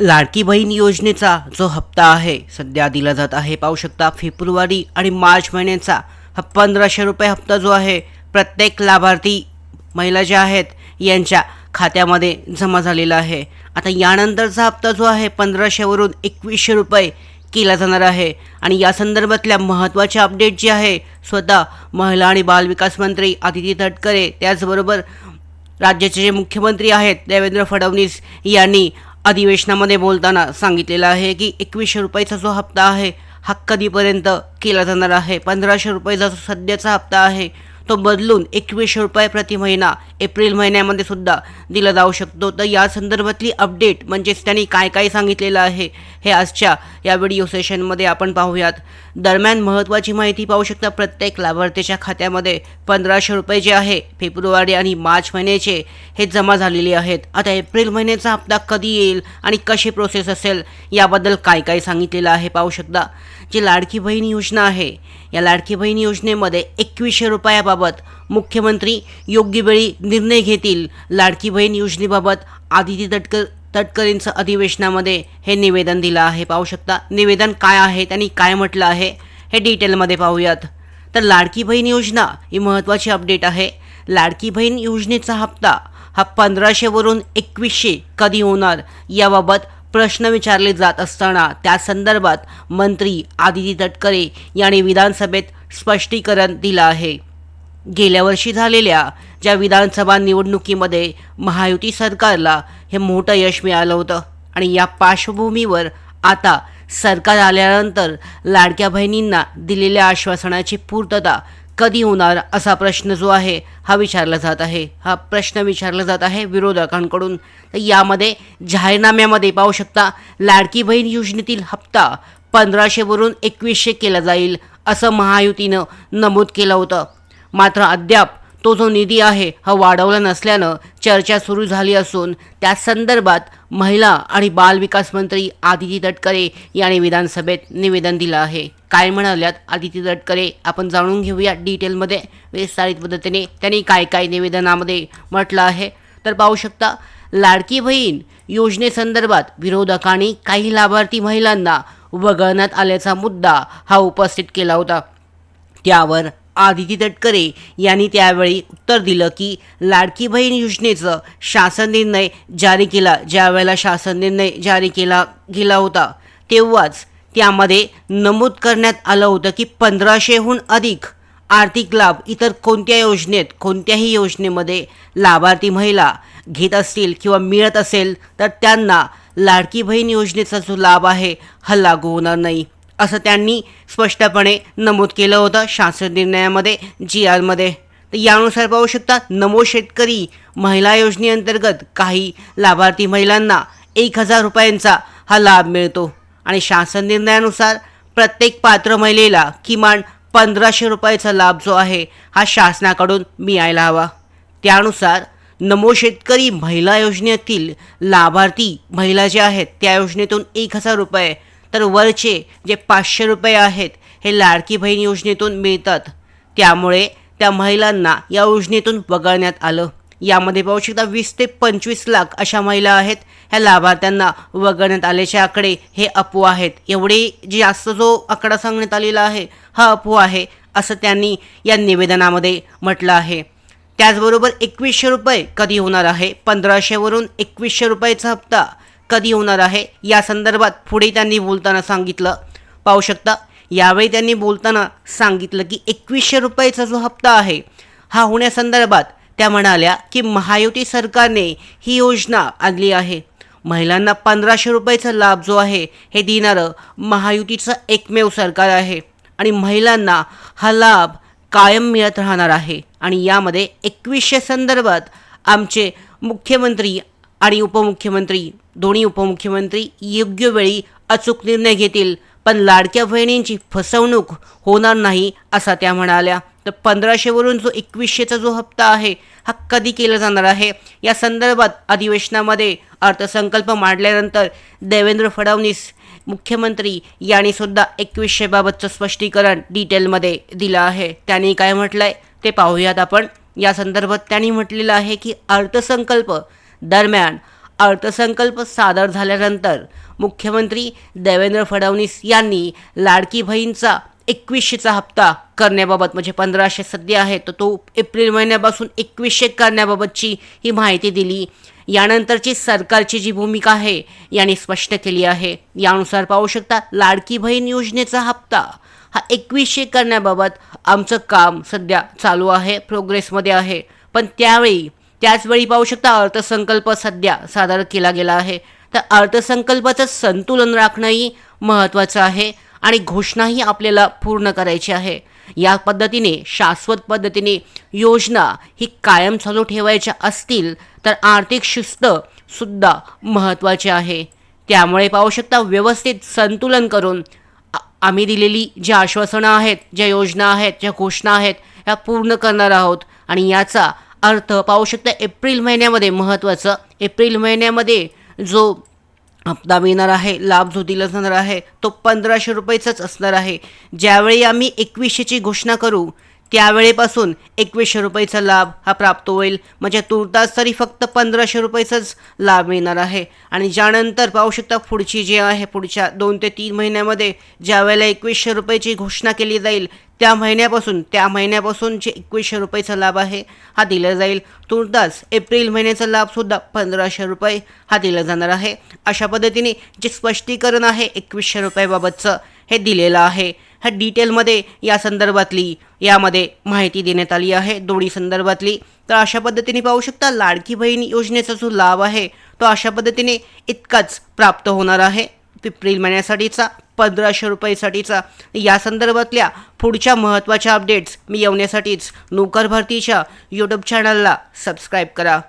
लाडकी बहीण योजनेचा जो हप्ता आहे सध्या दिला जात आहे पाहू शकता फेब्रुवारी आणि मार्च महिन्याचा हा पंधराशे रुपये हप्ता जो आहे प्रत्येक लाभार्थी महिला ज्या आहेत यांच्या खात्यामध्ये जमा झालेला आहे. आता यानंतरचा हप्ता जो आहे पंधराशेवरून एकवीसशे रुपये केला जाणार आहे. आणि या संदर्भातल्या महत्त्वाच्या अपडेट जे आहे स्वतः महिला आणि बालविकास मंत्री आदिती तटकरे त्याचबरोबर राज्याचे जे मुख्यमंत्री आहेत देवेंद्र फडणवीस यांनी अधिवेशनामध्ये बोलताना सांगितलेलं आहे की एकवीसशे रुपयाचा जो हप्ता आहे हा कधीपर्यंत केला जाणार आहे? पंधराशे रुपयाचा जो सध्याचा हप्ता आहे तो बदलून एकवीसशे रुपये प्रति महिना एप्रिल महिन्यामध्ये सुद्धा दिला जाऊ शकतो. तर या संदर्भातली अपडेट म्हणजेच त्यांनी काय काय सांगितलेलं आहे हे आजच्या या व्हिडिओ सेशनमध्ये आपण पाहूयात. दरम्यान महत्त्वाची माहिती पाहू शकता प्रत्येक लाभार्थीच्या खात्यामध्ये पंधराशे रुपये जे आहे फेब्रुवारी आणि मार्च महिन्याचे हे जमा झालेले आहेत. आता एप्रिल महिन्याचा हप्ता कधी येईल आणि कशी प्रोसेस असेल याबद्दल काय काय सांगितलेलं आहे पाहू शकता. जी लाडकी बहीण योजना आहे या लाडकी बहीण योजनेमध्ये एकवीसशे रुपयाबाबत मुख्यमंत्री योग्य वेळी निर्णय घेतील. लाडकी बहीण योजनेबाबत आदिती तटकर तटकरींचं अधिवेशनामध्ये हे निवेदन दिलं आहे. पाहू शकता निवेदन काय आहे त्यांनी काय म्हटलं आहे हे डिटेलमध्ये पाहूयात. तर लाडकी बहीण योजना ही महत्त्वाची अपडेट आहे. लाडकी बहीण योजनेचा हप्ता हा पंधराशेवरून एकवीसशे कधी होणार याबाबत प्रश्न विचारले जात असताना त्या संदर्भात मंत्री आदिती तटकरे यांनी विधानसभेत स्पष्टीकरण दिलं आहे. गेल्या वर्षी झालेल्या ज्या विधानसभा निवडणुकीमध्ये महायुती सरकारला हे मोठं यश मिळालं होतं. आणि या पार्श्वभूमीवर आता सरकार आल्यानंतर लाडक्या बहिणींना दिलेल्या आश्वासनाची पूर्तता कधी होणार असा प्रश्न जो आहे हा विचारला जात आहे. हा प्रश्न विचारला जात आहे विरोधकांकडून. तर यामध्ये जाहीरनाम्यामध्ये पाहू शकता लाडकी बहीण योजनेतील हप्ता पंधराशेवरून एकवीसशे केला जाईल असं महायुतीनं नमूद केलं होतं. मात्र अद्याप तो जो निधी आहे हा वाढवला नसल्यानं चर्चा सुरू झाली असून त्या संदर्भात महिला आणि बालविकास मंत्री आदिती तटकरे यांनी विधानसभेत निवेदन दिलं आहे. काय म्हणाल्यात आदिती तटकरे? आपण जाणून घेऊया डिटेलमध्ये. विस्तारित पद्धतीने त्यांनी काय काय निवेदनामध्ये म्हटलं आहे. तर पाहू शकता लाडकी बहीण योजनेसंदर्भात विरोधकांनी काही लाभार्थी महिलांना वगळण्यात आल्याचा मुद्दा हा उपस्थित केला होता. त्यावर आदिती तटकरे यांनी त्यावेळी उत्तर दिलं की लाडकी बहीण योजनेचं शासन निर्णय जारी केला ज्यावेळेला शासन निर्णय जारी केला गेला होता. तेव्हाच त्यामध्ये नमूद करण्यात आलं होतं की पंधराशेहून अधिक आर्थिक लाभ इतर कोणत्या योजनेत कोणत्याही योजनेमध्ये लाभार्थी महिला घेत असतील किंवा मिळत असेल तर त्यांना लाडकी बहीण योजनेचा जो लाभ आहे हा लागू होणार नाही. असं त्यांनी स्पष्टपणे नमूद केलं होतं शासन निर्णयामध्ये जी आरमध्ये तर यानुसार पाहू शकता नमो शेतकरी महिला योजनेअंतर्गत काही लाभार्थी महिलांना एक हजार रुपयांचा हा लाभ मिळतो. आणि शासन निर्णयानुसार प्रत्येक पात्र महिलेला किमान पंधराशे रुपयाचा लाभ जो आहे हा शासनाकडून मिळायला हवा. त्यानुसार नमो शेतकरी महिला योजनेतील लाभार्थी महिला ज्या आहेत त्या योजनेतून एक हजार रुपये तर वरचे जे पाचशे रुपये आहेत हे लाडकी बहीण योजनेतून मिळतात. त्यामुळे त्या महिलांना या योजनेतून वगळण्यात आलं. यामध्ये पाहू शकता वीस ते पंचवीस लाख अशा महिला आहेत. ह्या लाभार्थ्यांना वगळण्यात आल्याचे आकडे हे अफवा आहेत. एवढे जास्त जो आकडा सांगण्यात आलेला आहे हा अफवा आहे असं त्यांनी या निवेदनामध्ये म्हटलं आहे. त्याचबरोबर एकवीसशे रुपये कधी होणार आहे? पंधराशेवरून एकवीसशे रुपयाचा हप्ता कधी होणार आहे? या संदर्भात पुढे त्यांनी बोलताना सांगितलं. पाहू शकता यावेळी त्यांनी बोलताना सांगितलं की एकवीसशे रुपयाचा जो हप्ता आहे हा होण्यासंदर्भात त्या म्हणाल्या की महायुती सरकारने ही योजना आणली आहे. महिलांना पंधराशे रुपयाचा लाभ जो आहे हे देणारं महायुतीचं एकमेव सरकार आहे आणि महिलांना हा लाभ कायम मिळत राहणार आहे. आणि यामध्ये एकवीसशे संदर्भात आमचे मुख्यमंत्री आणि उपमुख्यमंत्री दोन्ही उपमुख्यमंत्री योग्य वेळी अचूक निर्णय घेतील पण लाडक्या बहिणींची फसवणूक होणार नाही असा त्या म्हणाल्या. तर पंधराशेवरून जो एकवीसशेचा जो हप्ता आहे हा कधी केला जाणार आहे? या संदर्भात अधिवेशनामध्ये अर्थसंकल्प मांडल्यानंतर देवेंद्र फडणवीस मुख्यमंत्री यांनी सुद्धा एकवीसशेबाबतचं स्पष्टीकरण डिटेलमध्ये दिलं आहे. त्यांनी काय म्हटलं आहे ते पाहूयात आपण. या संदर्भात त्यांनी म्हटलेलं आहे की अर्थसंकल्प दरम्यान अर्थसंकल्प सादर झाल्यानंतर मुख्यमंत्री देवेंद्र फडणवीस यांनी लाडकी बहीणचा एकवीसशेचा हप्ता करण्याबाबत म्हणजे पंधराशे सध्या आहे तर तो एप्रिल महिन्यापासून एकवीसशे करण्याबाबतची ही माहिती दिली. यानंतरची सरकारची जी भूमिका आहे यांनी स्पष्ट केली आहे. यानुसार पाहू शकता लाडकी बहीण योजनेचा हप्ता हा एकवीसशे करण्याबाबत आमचं काम सध्या चालू आहे प्रोग्रेसमध्ये आहे. पण त्यावेळी त्याचवेळी पाहू शकता अर्थसंकल्प सध्या सादर केला गेला आहे. तर अर्थसंकल्पाचं संतुलन राखणंही महत्त्वाचं आहे आणि घोषणाही आपल्याला पूर्ण करायची आहे. या पद्धतीने शाश्वत पद्धतीने योजना ही कायम चालू ठेवायच्या असतील तर आर्थिक शिस्तसुद्धा महत्त्वाची आहे. त्यामुळे पाहू शकता व्यवस्थित संतुलन करून आ- आम्ही दिलेली जी आश्वासनं आहेत ज्या योजना आहेत ज्या घोषणा आहेत ह्या पूर्ण करणार आहोत. आणि याचा अर्थ पाहू शकता एप्रिल महिन्यामध्ये महत्त्वाचं एप्रिल महिन्यामध्ये जो हप्ता मिळणार आहे लाभ जो दिला जाणार आहे तो पंधराशे रुपयेचाच असणार आहे. ज्यावेळी आम्ही एकवीसशेची घोषणा करू त्यावेळेपासून एकवीसशे रुपयेचा लाभ हा प्राप्त होईल. म्हणजे तुर्तास तरी फक्त पंधराशे रुपयेचाच लाभ मिळणार आहे. आणि ज्यानंतर पाहू शकता पुढची जी आहे पुढच्या दोन ते तीन महिन्यामध्ये ज्या वेळेला एकवीसशे रुपयाची घोषणा केली जाईल त्या महिन्यापासून त्या महिन्यापासून जे एकवीसशे रुपयेचा लाभ आहे हा दिला जाईल. तुर्तास एप्रिल महिन्याचा लाभसुद्धा पंधराशे रुपये हा दिला जाणार आहे. अशा पद्धतीने जे स्पष्टीकरण आहे एकवीसशे रुपयाबाबतचं हे दिलेलं आहे. डिटेलमध्ये या संदर्भातली यामध्ये माहिती देण्यात आली आहे. दोन्ही संदर्भातली. तर अशा पद्धतीने पाहू शकता लाडकी बहीण योजनेचा जो लाभ आहे तो अशा पद्धतीने इतकाच प्राप्त होणार आहे. एप्रिल महिन्यासाठीचा पंधराशे रुपयेसाठीचा. या संदर्भातल्या पुढच्या महत्त्वाच्या अपडेट्स मी येवण्यासाठीच नोकर भरतीच्या यूट्यूब चॅनलला सबस्क्राईब करा.